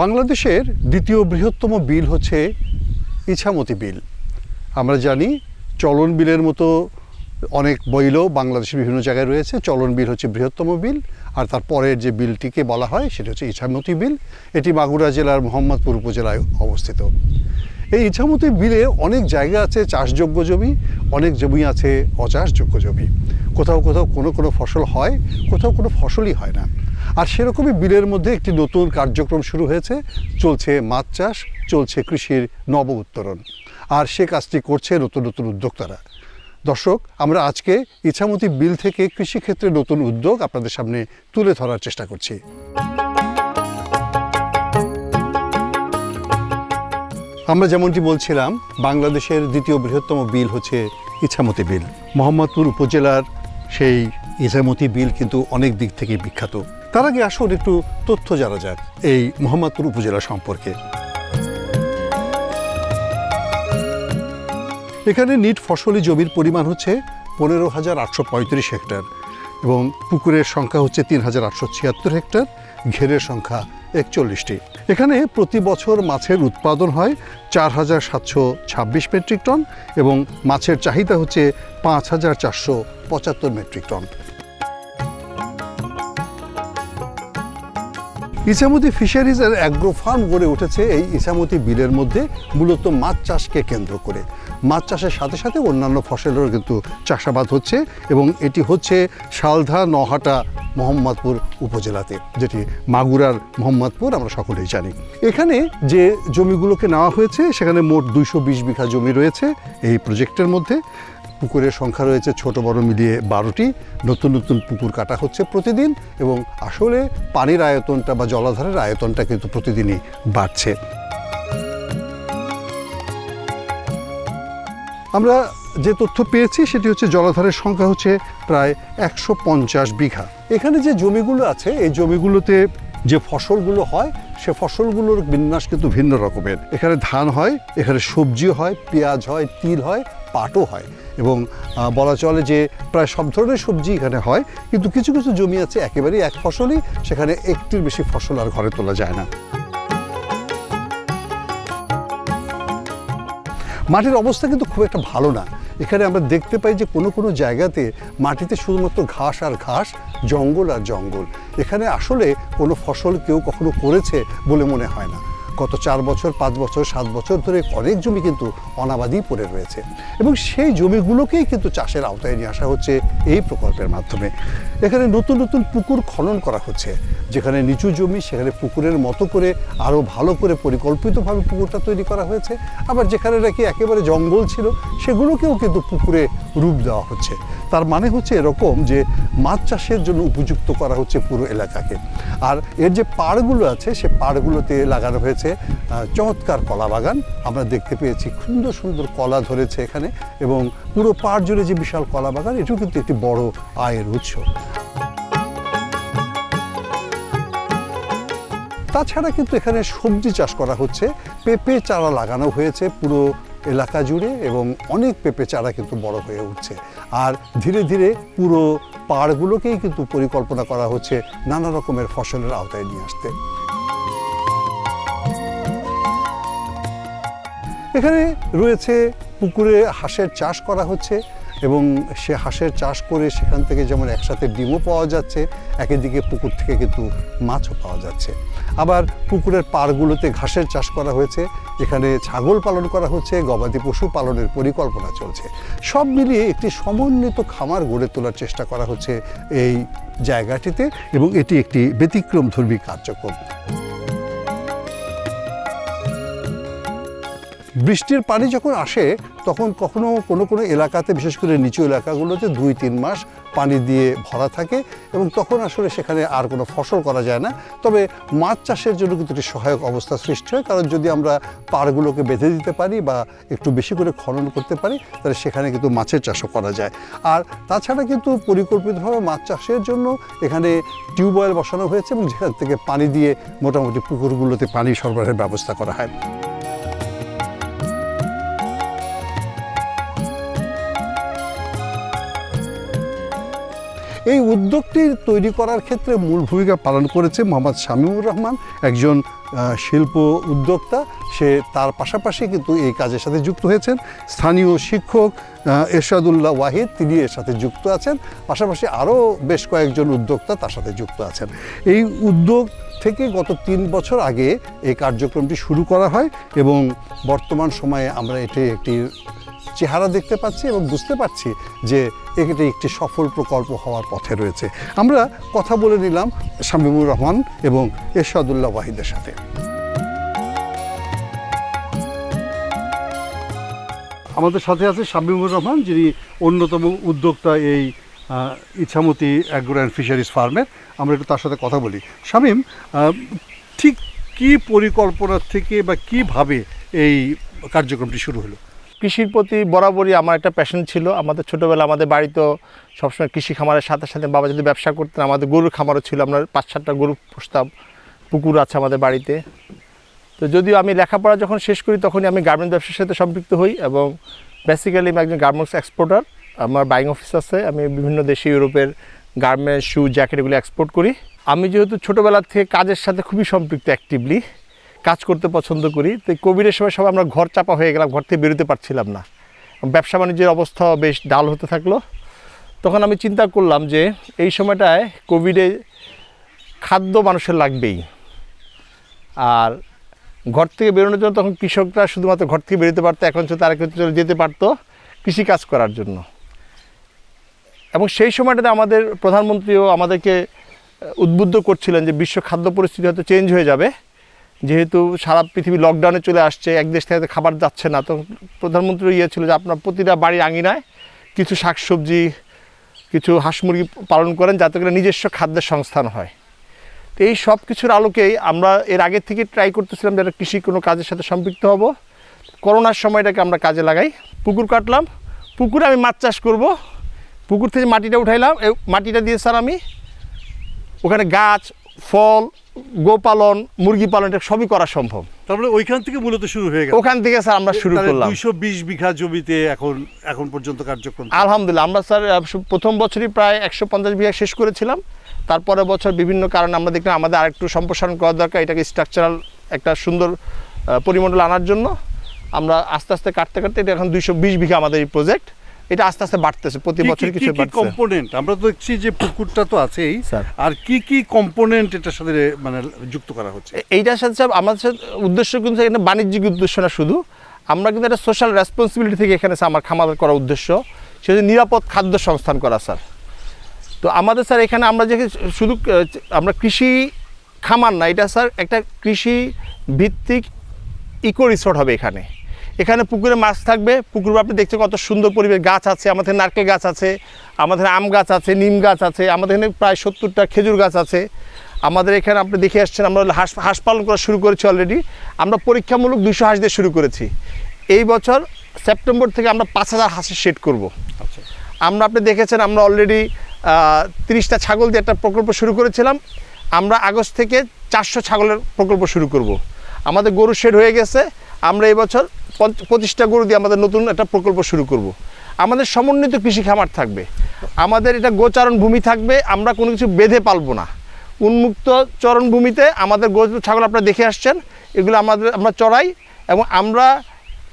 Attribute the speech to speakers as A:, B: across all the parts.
A: বাংলাদেশের দ্বিতীয় বৃহত্তম বিল হচ্ছে ইছামতি বিল। আমরা জানি চলন বিলের মতো অনেক বইলও বাংলাদেশের বিভিন্ন জায়গায় রয়েছে। চলন বিল হচ্ছে বৃহত্তম বিল, আর তার পরের যে বিলটিকে বলা হয় সেটা হচ্ছে ইছামতি বিল। এটি মাগুরা জেলার মোহাম্মদপুর উপজেলায় অবস্থিত। এই ইছামতি বিলে অনেক জায়গা আছে চাষযোগ্য জমি, অনেক জমি আছে অচাষযোগ্য জমি। কোথাও কোথাও কোনো কোনো ফসল হয়, কোথাও কোনো ফসলই হয় না। আর সেরকমই বিলের মধ্যে একটি নতুন কার্যক্রম শুরু হয়েছে। চলছে মাছ চাষ, চলছে কৃষির নব উত্তরণ। আর সে কাজটি করছে নতুন নতুন উদ্যোক্তারা। দর্শক, আমরা আজকে ইছামতি বিল থেকে কৃষিক্ষেত্রে নতুন উদ্যোগ আপনাদের সামনে তুলে ধরার চেষ্টা করছি। আমরা যেমনটি বলছিলাম, বাংলাদেশের দ্বিতীয় বৃহত্তম বিল হচ্ছে ইছামতি বিল। মোহাম্মদপুর উপজেলার সেই ইছামতি বিল কিন্তু অনেক দিক থেকে বিখ্যাত। তার আগে আসুন একটু তথ্য জানা যাক এই মোহাম্মদপুর উপজেলা সম্পর্কে। এখানে নিট ফসলি জমির পরিমাণ হচ্ছে পনেরো হাজার আটশো পঁয়ত্রিশ হেক্টর এবং পুকুরের সংখ্যা হচ্ছে তিন হাজার আটশো ছিয়াত্তর হেক্টর, ঘেরের সংখ্যা একচল্লিশটি। এখানে প্রতি বছর মাছের উৎপাদন হয় চার হাজার সাতশো ছাব্বিশ মেট্রিক টন এবং মাছের চাহিদা হচ্ছে পাঁচ হাজার চারশো পঁচাত্তর মেট্রিক টন। ইসামতি ফিশারিজ আর অ্যাগ্রো ফার্ম গড়ে উঠেছে এই ইসামতি বিলের মধ্যে, মূলত মাছ চাষকে কেন্দ্র করে। মাছ চাষের সাথে সাথে অন্যান্য ফসলেরও কিন্তু চাষাবাদ হচ্ছে এবং এটি হচ্ছে শালধা নহাটা মোহাম্মদপুর উপজেলাতে, যেটি মাগুরার মোহাম্মদপুর, আমরা সকলেই জানি। এখানে যে জমিগুলোকে নেওয়া হয়েছে, সেখানে মোট দুইশো বিশ বিঘা জমি রয়েছে এই প্রজেক্টের মধ্যে। পুকুরের সংখ্যা রয়েছে ছোট বড় মিলিয়ে বারোটি। নতুন নতুন পুকুর কাটা হচ্ছে প্রতিদিন এবং আসলে পানির আয়তনটা বা জলাধারের আয়তনটা কিন্তু প্রতিদিনই বাড়ছে। আমরা যে তথ্য পেয়েছি সেটি হচ্ছে জলাধারের সংখ্যা হচ্ছে প্রায় একশো পঞ্চাশ বিঘা। এখানে যে জমিগুলো আছে, এই জমিগুলোতে যে ফসলগুলো হয় সে ফসলগুলোর বিন্যাস কিন্তু ভিন্ন রকমের। এখানে ধান হয়, এখানে সবজি হয়, পেঁয়াজ হয়, তিল হয়, পাটও হয়। এবং বলা চলে যে প্রায় সব ধরনের সবজি এখানে হয়, কিন্তু কিছু কিছু জমি আছে একেবারেই এক ফসলই, সেখানে একটির বেশি ফসল আর ঘরে তোলা যায় না। মাটির অবস্থা কিন্তু খুব একটা ভালো না। এখানে আমরা দেখতে পাই যে কোনো কোনো জায়গাতে মাটিতে শুধুমাত্র ঘাস আর ঘাস, জঙ্গল আর জঙ্গল। এখানে আসলে কোনো ফসল কেউ কখনো করেছে বলে মনে হয় না। গত চার বছর, পাঁচ বছর, সাত বছর ধরে অনেক জমি কিন্তু অনাবাদি পড়ে রয়েছে এবং সেই জমিগুলোকেই কিন্তু চাষের আওতায় নিয়ে আসা হচ্ছে এই প্রকল্পের মাধ্যমে। এখানে নতুন নতুন পুকুর খনন করা হচ্ছে। যেখানে নিচু জমি, সেখানে পুকুরের মতো করে আরও ভালো করে পরিকল্পিতভাবে পুকুরটা তৈরি করা হয়েছে। আবার যেখানে নাকি একেবারে জঙ্গল ছিল, সেগুলোকেও কিন্তু পুকুরে রূপ দেওয়া হচ্ছে। তার মানে হচ্ছে এরকম যে মাছ চাষের জন্য উপযুক্ত করা হচ্ছে পুরো এলাকাকে। আর এর যে পাড়গুলো আছে, সে পাড়গুলোতে লাগানো হয়েছে চমৎকার কলা বাগান। আমরা দেখতে পেয়েছি সুন্দর সুন্দর কলা ধরেছে এখানে এবং পুরো পাড় জুড়ে যে বিশাল কলা বাগান, এটিও কিন্তু একটি বড় আয়ের উৎস। তাছাড়া কিন্তু এখানে সবজি চাষ করা হচ্ছে। পেঁপে চারা লাগানো হয়েছে পুরো এলাকা জুড়ে এবং অনেক পেঁপে চারা কিন্তু বড় হয়ে উঠছে। আর ধীরে ধীরে পুরো পাড়গুলোকেই কিন্তু পরিকল্পনা করা হচ্ছে নানা রকমের ফসলের আওতায় নিয়ে আসতে। এখানে রয়েছে পুকুরে হাঁসের চাষ করা হচ্ছে। এবং সে হাঁসের চাষ করে সেখান থেকে যেমন একসাথে ডিমও পাওয়া যাচ্ছে একদিকে পুকুর থেকে কিন্তু মাছও পাওয়া যাচ্ছে। আবার পুকুরের পাড়গুলোতে ঘাসের চাষ করা হয়েছে এখানে ছাগল পালন করা হচ্ছে, গবাদি পশু পালনের পরিকল্পনা চলছে। সব মিলিয়ে একটি সমন্বিত খামার গড়ে তোলার চেষ্টা করা হচ্ছে এই জায়গাটিতে এবং এটি একটি ব্যতিক্রমধর্মী কার্যক্রম। বৃষ্টির পানি যখন আসে, তখন কখনো কোনো কোনো এলাকাতে, বিশেষ করে নিচু এলাকাগুলোতে দুই, তিন মাস পানি দিয়ে ভরা থাকে এবং তখন আসলে সেখানে আর কোনো ফসল করা যায় না। তবে মাছ চাষের জন্য কিন্তু একটি সহায়ক অবস্থা সৃষ্টি হয়। কারণ যদি আমরা পাড়গুলোকে বেঁধে দিতে পারি বা একটু বেশি করে খনন করতে পারি, তাহলে সেখানে কিন্তু মাছের চাষও করা যায়। আর তাছাড়া কিন্তু পরিকল্পিতভাবে মাছ চাষের জন্য এখানে টিউবওয়েল বসানো হয়েছে এবং যেখান থেকে পানি দিয়ে মোটামুটি পুকুরগুলোতে পানি সরবরাহের ব্যবস্থা করা হয়। এই উদ্যোগটি তৈরি করার ক্ষেত্রে মূল ভূমিকা পালন করেছে মোহাম্মদ শামীমুর রহমান, একজন শিল্প উদ্যোক্তা। সে তার পাশাপাশি কিন্তু এই কাজের সাথে যুক্ত হয়েছেন। স্থানীয় শিক্ষক এরশাদুল্লাহ ওয়াহিদ তিনি এর সাথে যুক্ত আছেন। পাশাপাশি আরও বেশ কয়েকজন উদ্যোক্তা তার সাথে যুক্ত আছেন। এই উদ্যোগ থেকে গত তিন বছর আগে এই কার্যক্রমটি শুরু করা হয় এবং বর্তমান সময়ে আমরা এটি একটি চেহারা দেখতে পাচ্ছি এবং বুঝতে পারছি যে এটি একটি সফল প্রকল্প হওয়ার পথে রয়েছে। আমরা কথা বলে নিলাম শামীমুর রহমান এবং এরশাদুল্লাহ ওয়াহিদের সাথে। আমাদের সাথে আছে শামীমুর রহমান যিনি অন্যতম উদ্যোক্তা এই আহ, ইছামতি অ্যাগ্রো অ্যান্ড ফিশারিজ ফার্মের আমরা একটু তার সাথে কথা বলি। শামীম ঠিক কি পরিকল্পনা থেকে বা কীভাবে এই কার্যক্রমটি শুরু হলো?
B: কৃষির প্রতি বরাবরই আমার একটা প্যাশন ছিল। আমাদের ছোটোবেলা আমাদের বাড়িতেও সবসময় কৃষি খামারের সাথে সাথে বাবা যদি ব্যবসা করতেন, আমাদের গরুর খামারও ছিল। আমরা পাঁচ সাতটা গরু পুষতাম, পুকুর আছে আমাদের বাড়িতে। তো যদিও আমি লেখাপড়া যখন শেষ করি, তখনই আমি গার্মেন্ট ব্যবসার সাথে সম্পৃক্ত হই এবং বেসিক্যালি আমি একজন গার্মেন্টস এক্সপোর্টার আমার বাইং অফিস আছে। আমি বিভিন্ন দেশে, ইউরোপের গার্মেন্টস শু জ্যাকেট এগুলো এক্সপোর্ট করি। আমি যেহেতু ছোটোবেলার থেকে কাজের সাথে খুবই সম্পৃক্ত অ্যাক্টিভলি কাজ করতে পছন্দ করি, তো কোভিডের সময় সব আমরা ঘর চাপা হয়ে গেলাম, ঘর থেকে বেরোতে পারছিলাম না। ব্যবসা বাণিজ্যের অবস্থা বেশ ডাল হতে থাকল। তখন আমি চিন্তা করলাম যে এই সময়টায় কোভিডে খাদ্য মানুষের লাগবেই। আর ঘর থেকে বেরোনোর জন্য তখন কৃষকরা শুধুমাত্র ঘর থেকে বেরোতে পারতো, এখন তারা কিন্তু যেতে পারতো কৃষিকাজ করার জন্য। এবং সেই সময়টাতে আমাদের প্রধানমন্ত্রীও আমাদেরকে উদ্বুদ্ধ করছিলেন যে বিশ্ব খাদ্য পরিস্থিতি হয়তো চেঞ্জ হয়ে যাবে। যেহেতু সারা পৃথিবী লকডাউনে চলে আসছে, এক দেশ থেকে খাবার যাচ্ছে না, তো প্রধানমন্ত্রী ইয়ে ছিল যে আপনার প্রতিটা বাড়ির আঙিনায় কিছু শাকসবজি, কিছু হাঁস মুরগি পালন করেন যাতে করে নিজস্ব খাদ্যের সংস্থান হয়। তো এই সব কিছুর আলোকেই আমরা এর আগে থেকে ট্রাই করতেছিলাম যারা কৃষি কোনো কাজের সাথে সম্পৃক্ত হব। করোনার সময়টাকে আমরা কাজে লাগাই। পুকুর কাটলাম। পুকুরে আমি মাছ চাষ করব। পুকুর থেকে মাটিটা উঠাইলাম। মাটিটা দিয়ে স্যার আমি ওখানে গাছ, ফল গোপালন মুরগি পালন এটা সবই করা সম্ভব।
A: তারপরে ওইখান থেকে মূলত শুরু হয়ে গেল।
B: ওখান থেকে স্যার আমরা শুরু করলাম।
A: দুইশো বিশ বিঘা জমিতে এখন এখন পর্যন্ত কার্যক্রম
B: আলহামদুলিল্লাহ আমরা স্যার প্রথম বছরই প্রায় একশো পঞ্চাশ বিঘা শেষ করেছিলাম। তারপরে বছর বিভিন্ন কারণে আমরা দেখলাম আমাদের আরেকটু সম্প্রসারণ করা দরকার এটাকে স্ট্রাকচারাল একটা সুন্দর পরিমণ্ডল আনার জন্য। আমরা আস্তে আস্তে কাটতে কাটতে এটা এখন দুইশো বিশ বিঘা আমাদের এই প্রজেক্ট এটা আস্তে আস্তে বাড়তেছে প্রতি বছর কিছু বাড়তেছে
A: কম্পোনেন্ট আমরা তো দেখছি যে পুকুরটা তো আছেই।
B: স্যার।
A: আর কি কি কম্পোনেন্ট এটার সাথে মানে যুক্ত করা হচ্ছে?
B: এইটার সাথে স্যার আমাদের সাথে উদ্দেশ্য কিন্তু এখানে বাণিজ্যিক উদ্দেশ্য না শুধু। আমরা কিন্তু একটা সোশ্যাল রেসপন্সিবিলিটি থেকে এখানে আমার খামার করা উদ্দেশ্য। সেটা নিরাপদ খাদ্য সংস্থান করা স্যার। তো আমাদের স্যার এখানে আমরা যে শুধু আমরা কৃষি খামার না এটা স্যার একটা কৃষি ভিত্তিক ইকো রিসোর্ট হবে এখানে। এখানে পুকুরে মাছ থাকবে। পুকুর আপনি দেখছেন কত সুন্দর পরিবেশ। গাছ আছে আমাদের নারকেল গাছ আছে আমাদের আম গাছ আছে নিম গাছ আছে আমাদের এখানে প্রায় সত্তরটা খেজুর গাছ আছে। আমাদের এখানে আপনি দেখে আসছেন আমরা হাঁস হাঁস পালন করা শুরু করেছি অলরেডি আমরা পরীক্ষামূলক দুশো হাঁস দিয়ে শুরু করেছি। এই বছর সেপ্টেম্বর থেকে আমরা পাঁচ হাজার হাঁসের শেড করব।
A: আচ্ছা।
B: আমরা আপনি দেখেছেন আমরা অলরেডি তিরিশটা ছাগল দিয়ে একটা প্রকল্প শুরু করেছিলাম। আমরা আগস্ট থেকে চারশো ছাগলের প্রকল্প শুরু করব। আমাদের গরু শেড হয়ে গেছে। আমরা এই বছর পঞ্চ- পঁচিশটা গরু দিয়ে আমাদের নতুন একটা প্রকল্প শুরু করব। আমাদের সমন্বিত কৃষি খামার থাকবে। আমাদের এটা গোচারণ ভূমি থাকবে, আমরা কোনো কিছু বেঁধে পালবো না। উন্মুক্ত চরণভূমিতে আমাদের গরু, ছাগল আপনারা দেখে আসছেন, এগুলো আমাদের, আমরা চড়াই এবং আমরা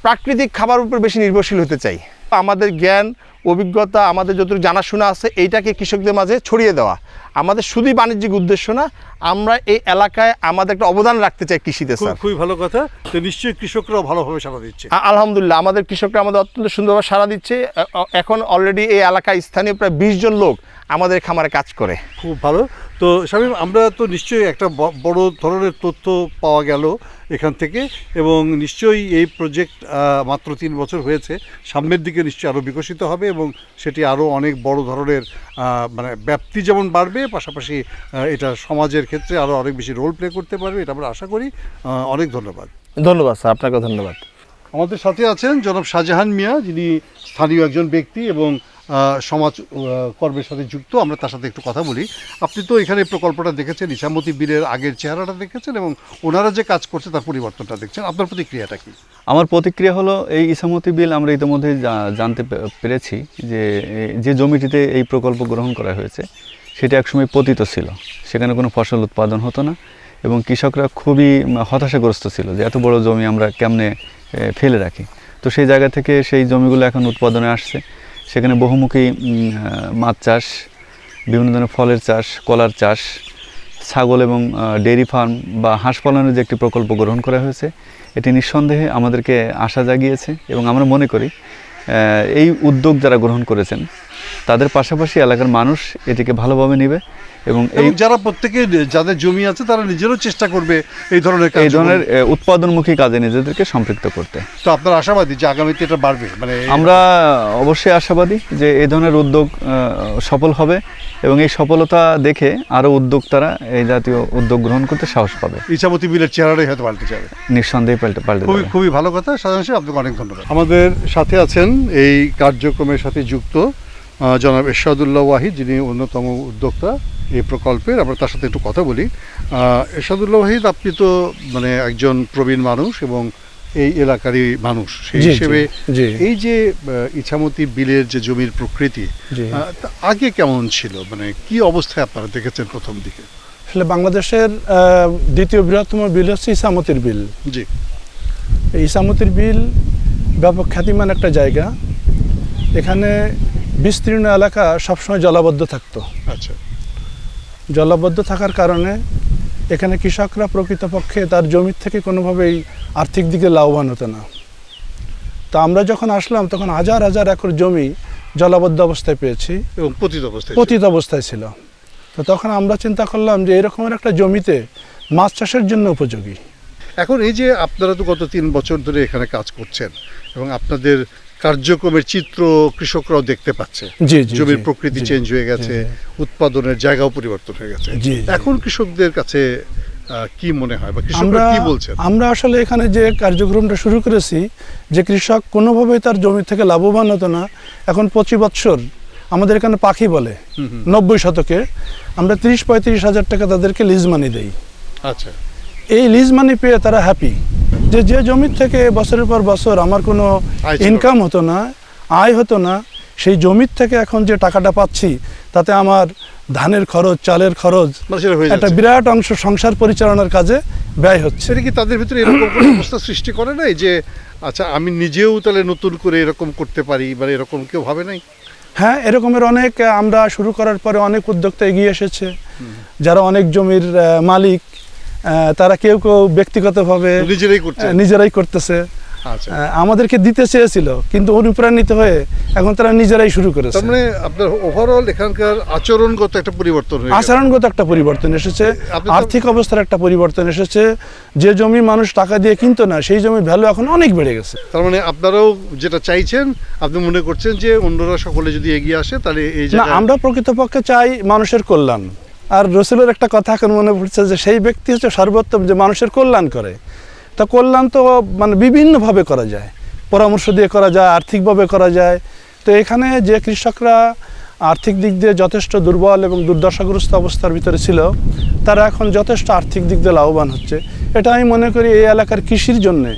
B: প্রাকৃতিক খাবার উপর বেশি নির্ভরশীল হতে চাই। আমাদের জ্ঞান অভিজ্ঞতা আমাদের যতটুকু জানাশোনা আছে এইটাকে কৃষকদের মাঝে ছড়িয়ে দেওয়া। আমাদের শুধুই বাণিজ্যিক উদ্দেশ্য না আমরা এই এলাকায় আমাদের একটা অবদান রাখতে চাই কৃষিতে স্যার।
A: খুবই ভালো কথা। তো নিশ্চয়ই কৃষকরাও ভালোভাবে সাড়া দিচ্ছে।
B: আলহামদুলিল্লাহ আমাদের কৃষকরা আমাদের অত্যন্ত সুন্দরভাবে সাড়া দিচ্ছে। এখন অলরেডি এই এলাকায় স্থানীয় প্রায় বিশ জন লোক আমাদের খামারে কাজ করে।
A: খুব ভালো। তো শামীম আমরা তো নিশ্চয়ই একটা বড় ধরনের তথ্য পাওয়া গেল এখান থেকে এবং নিশ্চয়ই এই প্রজেক্ট মাত্র তিন বছর হয়েছে। সামনের দিকে নিশ্চয়ই আরও বিকশিত হবে এবং সেটি আরও অনেক বড় ধরনের মানে ব্যাপ্তি যেমন বাড়বে পাশাপাশি এটা সমাজের ক্ষেত্রে আরও অনেক বেশি রোল প্লে করতে পারবে এটা আমরা আশা করি। অনেক ধন্যবাদ।
B: ধন্যবাদ স্যার আপনাকে ধন্যবাদ।
A: আমাদের সাথে আছেন জনাব শাহজাহান মিয়া যিনি স্থানীয় একজন ব্যক্তি এবং সমাজ কর্মের সাথে যুক্ত, আমরা তার সাথে একটু কথা বলি। আপনি তো এখানে প্রকল্পটা দেখেছেন ইসামতি বীরের আগের চেহারাটা দেখেছেন এবং ওনারা যে কাজ করছে তার পরিবর্তনটা দেখছেন। আপনার প্রতিক্রিয়াটা কি?
C: আমার প্রতিক্রিয়া হলো, এই ইসামতি বিল আমরা ইতিমধ্যে জানতে পেরেছি যে যে জমিটিতে এই প্রকল্প গ্রহণ করা হয়েছে, সেটা একসময় পতিত ছিল। সেখানে কোনো ফসল উৎপাদন হতো না এবং কৃষকরা খুবই হতাশাগ্রস্ত ছিল যে এত বড় জমি আমরা কেমনে ফেলে রাখি। তো সেই জায়গা থেকে সেই জমিগুলো এখন উৎপাদনে আসছে। সেখানে বহুমুখী মাছ চাষ, বিভিন্ন ধরনের ফলের চাষ, কলার চাষ, ছাগল এবং ডেয়ারি ফার্ম বা হাঁস পালনের যে একটি প্রকল্প গ্রহণ করা হয়েছে, এটি নিঃসন্দেহে আমাদেরকে আশা জাগিয়েছে এবং আমরা মনে করি এই উদ্যোগ যারা গ্রহণ করেছেন, তাদের পাশাপাশি এলাকার মানুষ এটিকে ভালোভাবে নেবে। এবং এই
A: যারা প্রত্যেকে যাদের জমি আছে তারা নিজেরও চেষ্টা করবে এই ধরনের
C: এই ধরনের উৎপাদনমুখী কাজে নিজেদেরকে সম্পৃক্ত করতে।
A: তো আপনার আশাবাদী যে আগামীতে এটা বাড়বে? মানে
C: আমরা অবশ্যই আশাবাদী যে এই ধরনের উদ্যোগ সফল হবে এবং এই সফলতা দেখে আরও উদ্যোক্তারা এই জাতীয় উদ্যোগ গ্রহণ করতে সাহস পাবে।
A: ইসামতি বিলের চেহারাটাই হয়তো পাল্টে যাবে।
C: নিঃসন্দেহে পাল্টে পাল্টে
A: খুবই
C: যাবে।
A: খুবই ভালো কথা। সাধারণ সাহেব আপনাকে অনেক ধন্যবাদ। আমাদের সাথে আছেন এই কার্যক্রমের সাথে যুক্ত জনাব এরশাদুল্লাহ ওয়াহিদ যিনি অন্যতম উদ্যোক্তা। এই প্রকল্পের আমরা তার সাথে একটু কথা বলি। এরশাদুল্লাহ ওয়াহিদ আপনি তো মানে একজন প্রবীণ মানুষ এবং এই এলাকারই মানুষ। সেই হিসেবে। এই যে ইছামতি বিলের যে জমির প্রকৃতি আগে কেমন ছিল? মানে কি অবস্থায় আপনারা দেখেছেন প্রথম দিকে?
D: আসলে বাংলাদেশের দ্বিতীয় বৃহত্তম বিল হচ্ছে ইসামতির বিল।
A: জি।
D: এই ইসামতির বিল ব্যাপক খ্যাতিমান একটা জায়গা। এখানে বিস্তীর্ণ এলাকা সবসময় জলাবদ্ধ থাকতো।
A: আচ্ছা।
D: জলাবদ্ধ থাকার কারণে এখানে কৃষকরা প্রকৃতপক্ষে তার জমির থেকে কোনোভাবেই আর্থিক দিকে লাভবান হতো না। তা আমরা যখন আসলাম তখন হাজার হাজার একর জমি জলাবদ্ধ অবস্থায় পেয়েছি।
A: এবং পতিত অবস্থায়
D: পতিত অবস্থায় ছিল। তো তখন আমরা চিন্তা করলাম যে এরকমের একটা জমিতে মাছ চাষের জন্য উপযোগী।
A: এখন এই যে আপনারা তো গত তিন বছর ধরে এখানে কাজ করছেন এবং আপনাদের কার্যক্রমের চিত্র কৃষকরাও দেখতে পাচ্ছে। জমির প্রকৃতি চেঞ্জ হয়ে গেছে উৎপাদনের জায়গাও পরিবর্তন হয়ে গেছে। এখন কৃষকদের কাছে কি মনে হয় বা কৃষকরা কি বলছেন?
D: আমরা আসলে এখানে যে কার্যক্রমটা শুরু করেছি যে কৃষক কোনোভাবেই তার জমি থেকে লাভবান হতো না এখন পঁচিশ বৎসর আমাদের এখানে পাখি বলে। নব্বই শতকে। আমরা তিরিশ পঁয়ত্রিশ হাজার টাকা তাদেরকে লিজ মানি দেই।
A: আচ্ছা।
D: এই লিজ মানি পেয়ে তারা হ্যাপি যে যে জমির থেকে বছরের পর বছর আমার কোনো। ইনকাম হতো না আয় হতো না সেই জমির থেকে এখন যে টাকাটা পাচ্ছি তাতে আমার ধানের খরচ চালের খরচ
A: মানে
D: একটা বিরাট অংশ সংসার পরিচালনার কাজে ব্যয় হচ্ছে।
A: সেটা কি তাদের ভিতরে এরকম কোনো অবস্থা সৃষ্টি করে নাই যে আচ্ছা আমি নিজেও তাহলে নতুন করে এরকম করতে পারি বা এরকম কেউ ভাবে নাই?
D: হ্যাঁ এরকমের অনেক আমরা শুরু করার পরে অনেক উদ্যোক্তা এগিয়ে এসেছে। যারা অনেক জমির মালিক তারা কেউ কেউ ব্যক্তিগতভাবে
A: নিজেরাই করছে।
D: নিজেরাই করতেছে।
A: আচ্ছা।
D: আমাদেরকে দিতে চেয়েছিল কিন্তু অনুপ্রাণিত হয়ে এখন তারা নিজেরাই শুরু করেছে।
A: মানে আপনার ওভারঅল এখানকার আচরণগত একটা পরিবর্তন
D: আচরণগত একটা পরিবর্তন এসেছে আর্থিক অবস্থার একটা পরিবর্তন এসেছে। যে জমি মানুষ টাকা দিয়ে কিনতো না সেই জমির ভ্যালু এখন অনেক বেড়ে গেছে।
A: তার মানে আপনারাও যেটা চাইছেন আপনি মনে করছেন যে অন্যরা সকলে যদি এগিয়ে আসে তাহলে এই
D: আমরা প্রকৃতপক্ষে চাই মানুষের কল্যাণ। আর রসুলের একটা কথা এখন মনে পড়ছে যে সেই ব্যক্তি হচ্ছে সর্বোত্তম, যে মানুষের কল্যাণ করে। তা কল্যাণ তো মানে বিভিন্নভাবে করা যায়। পরামর্শ দিয়ে করা যায়, আর্থিকভাবে করা যায়। তো এখানে যে কৃষকরা আর্থিক দিক দিয়ে যথেষ্ট দুর্বল এবং দুর্দশাগ্রস্ত অবস্থার ভিতরে ছিল, তারা এখন যথেষ্ট আর্থিক দিক দিয়ে লাভবান হচ্ছে। এটা আমি মনে করি এই এলাকার কৃষির জন্যে,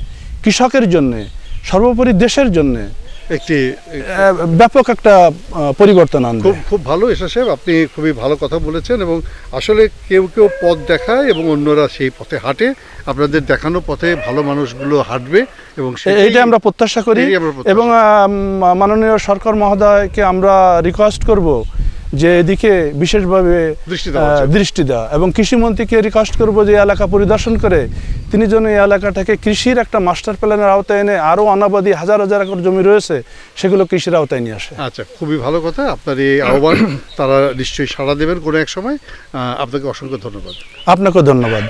D: কৃষকের জন্যে, সর্বোপরি দেশের জন্যে
A: একটি
D: ব্যাপক একটা পরিবর্তন আনবে।
A: খুব খুব ভালো এসা সাহেব আপনি খুবই ভালো কথা বলেছেন এবং আসলে কেউ কেউ পথ দেখায় এবং অন্যরা সেই পথে হাঁটে। আপনাদের দেখানো পথে ভালো মানুষগুলো হাঁটবে এবং
D: এইটা আমরা প্রত্যাশা করি এবং মাননীয় সরকার মহোদয়কে আমরা রিকোয়েস্ট করব যে এদিকে বিশেষভাবে
A: দৃষ্টি দেওয়া
D: এবং কৃষিমন্ত্রীকে রিকোয়েস্ট করব যে এলাকা পরিদর্শন করে তিনি যেন এই এলাকাটাকে কৃষির একটা মাস্টার প্ল্যানের আওতায় এনে আরও অনাবাদী হাজার হাজার একর জমি রয়েছে সেগুলো কৃষির আওতায় নিয়ে আসে।
A: আচ্ছা খুবই ভালো কথা। আপনার এই আহ্বান তারা নিশ্চয়ই সাড়া দেবেন কোনো এক সময়। আপনাকে অসংখ্য ধন্যবাদ।
D: আপনাকেও ধন্যবাদ।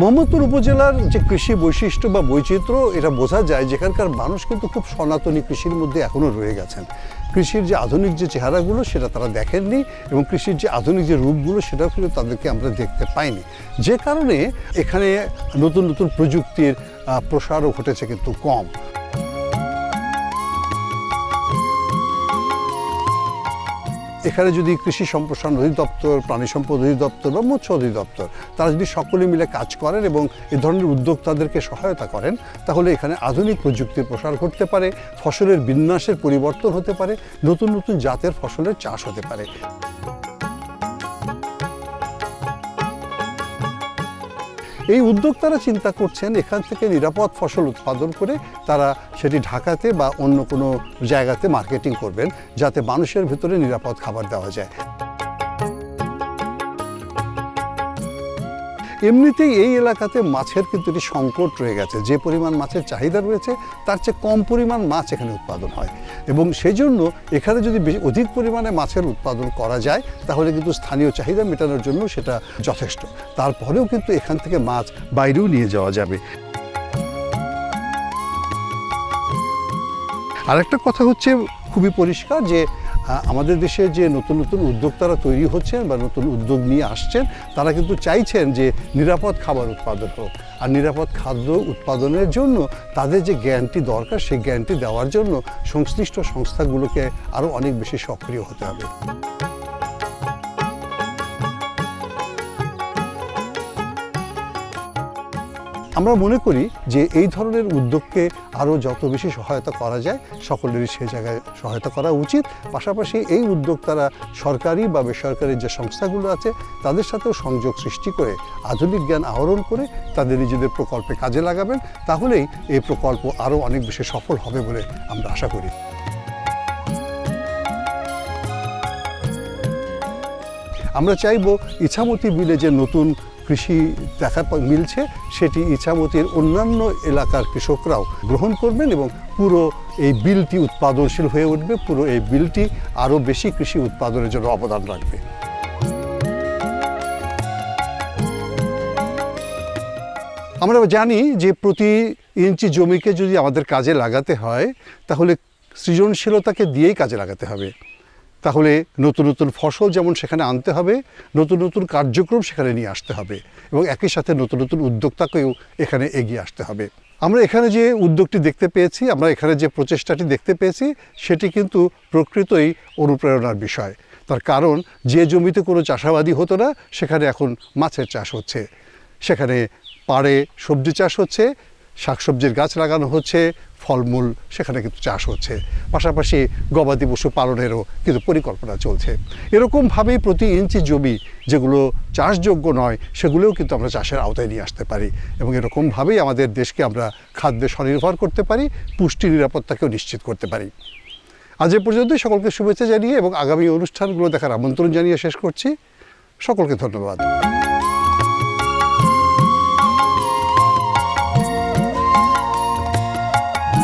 A: মোহাম্মদপুর উপজেলার যে কৃষি বৈশিষ্ট্য বা বৈচিত্র্য, এটা বোঝা যায় যেখানকার মানুষ কিন্তু খুব সনাতনী কৃষির মধ্যে এখনও রয়ে গেছেন। কৃষির যে আধুনিক যে চেহারাগুলো, সেটা তারা দেখেননি এবং কৃষির যে আধুনিক যে রূপগুলো, সেটাও কিন্তু তাদেরকে আমরা দেখতে পাইনি। যে কারণে এখানে নতুন নতুন প্রযুক্তির প্রসারও ঘটেছে কিন্তু কম। এখানে যদি কৃষি সম্প্রসারণ অধিদপ্তর, প্রাণী সম্পদ অধিদপ্তর বা মৎস্য অধিদপ্তর, তারা যদি সকলে মিলে কাজ করেন এবং এ ধরনের উদ্যোক্তাদেরকে সহায়তা করেন, তাহলে এখানে আধুনিক প্রযুক্তির প্রসার ঘটতে পারে, ফসলের বিন্যাসের পরিবর্তন হতে পারে, নতুন নতুন জাতের ফসলের চাষ হতে পারে। এই উদ্যোক্তারা চিন্তা করছেন এখান থেকে নিরাপদ ফসল উৎপাদন করে তারা সেটি ঢাকাতে বা অন্য কোনো জায়গাতে মার্কেটিং করবেন, যাতে মানুষের ভিতরে নিরাপদ খাবার দেওয়া যায়। এমনিতেই এই এলাকাতে মাছের কিন্তু একটি সংকট রয়ে গেছে। যে পরিমাণ মাছের চাহিদা রয়েছে, তার চেয়ে কম পরিমাণ মাছ এখানে উৎপাদন হয়। এবং সেই জন্য এখানে যদি অধিক পরিমাণে মাছের উৎপাদন করা যায়, তাহলে কিন্তু স্থানীয় চাহিদা মেটানোর জন্য সেটা যথেষ্ট। তারপরেও কিন্তু এখান থেকে মাছ বাইরেও নিয়ে যাওয়া যাবে। আরেকটা কথা হচ্ছে খুবই পরিষ্কার যে আমাদের দেশে যে নতুন নতুন উদ্যোক্তারা তৈরি হচ্ছেন বা নতুন উদ্যোগ নিয়ে আসছেন, তারা কিন্তু চাইছেন যে নিরাপদ খাবার উৎপাদন হোক। আর নিরাপদ খাদ্য উৎপাদনের জন্য তাদের যে জ্ঞানটি দরকার, সেই জ্ঞানটি দেওয়ার জন্য সংশ্লিষ্ট সংস্থাগুলোকে আরও অনেক বেশি সক্রিয় হতে হবে। আমরা মনে করি যে এই ধরনের উদ্যোগকে আরও যত বেশি সহায়তা করা যায়, সকলেরই সে জায়গায় সহায়তা করা উচিত। পাশাপাশি এই উদ্যোক্তারা সরকারি বা বেসরকারি যে সংস্থাগুলো আছে, তাদের সাথেও সংযোগ সৃষ্টি করে, আধুনিক জ্ঞান আহরণ করে তাদের নিজেদের প্রকল্পে কাজে লাগাবেন, তাহলেই এই প্রকল্প আরও অনেক বেশি সফল হবে বলে আমরা আশা করি। আমরা চাইব ইছামতি বিলে যে নতুন কৃষি দেখা মিলছে, সেটি ইছামতির অন্যান্য এলাকার কৃষকরাও গ্রহণ করবেন এবং পুরো এই বিলটি উৎপাদনশীল হয়ে উঠবে, পুরো এই বিলটি আরও বেশি কৃষি উৎপাদনের জন্য অবদান রাখবে। আমরা জানি যে প্রতি ইঞ্চি জমিকে যদি আমাদের কাজে লাগাতে হয়, তাহলে সৃজনশীলতাকে দিয়েই কাজে লাগাতে হবে। তাহলে নতুন নতুন ফসল যেমন সেখানে আনতে হবে, নতুন নতুন কার্যক্রম সেখানে নিয়ে আসতে হবে এবং একই সাথে নতুন নতুন উদ্যোক্তাকেও এখানে এগিয়ে আসতে হবে। আমরা এখানে যে উদ্যোগটি দেখতে পেয়েছি, আমরা এখানে যে প্রচেষ্টাটি দেখতে পেয়েছি, সেটি কিন্তু প্রকৃতই অনুপ্রেরণার বিষয়। তার কারণ, যে জমিতে কোনো চাষাবাদই হতো না, সেখানে এখন মাছের চাষ হচ্ছে। সেখানে পাড়ে সবজি চাষ হচ্ছে, শাকসবজির গাছ লাগানো হচ্ছে ফলমূল সেখানে কিন্তু চাষ হচ্ছে। পাশাপাশি গবাদি পশু পালনেরও কিন্তু পরিকল্পনা চলছে। এরকমভাবেই প্রতি ইঞ্চি জমি যেগুলো চাষযোগ্য নয়, সেগুলোও কিন্তু আমরা চাষের আওতায় নিয়ে আসতে পারি এবং এরকমভাবেই আমাদের দেশকে আমরা খাদ্যে স্বনির্ভর করতে পারি, পুষ্টি নিরাপত্তাকেও নিশ্চিত করতে পারি। আজ এ পর্যন্তই সকলকে শুভেচ্ছা জানিয়ে এবং আগামী অনুষ্ঠানগুলো দেখার আমন্ত্রণ জানিয়ে শেষ করছি। সকলকে ধন্যবাদ।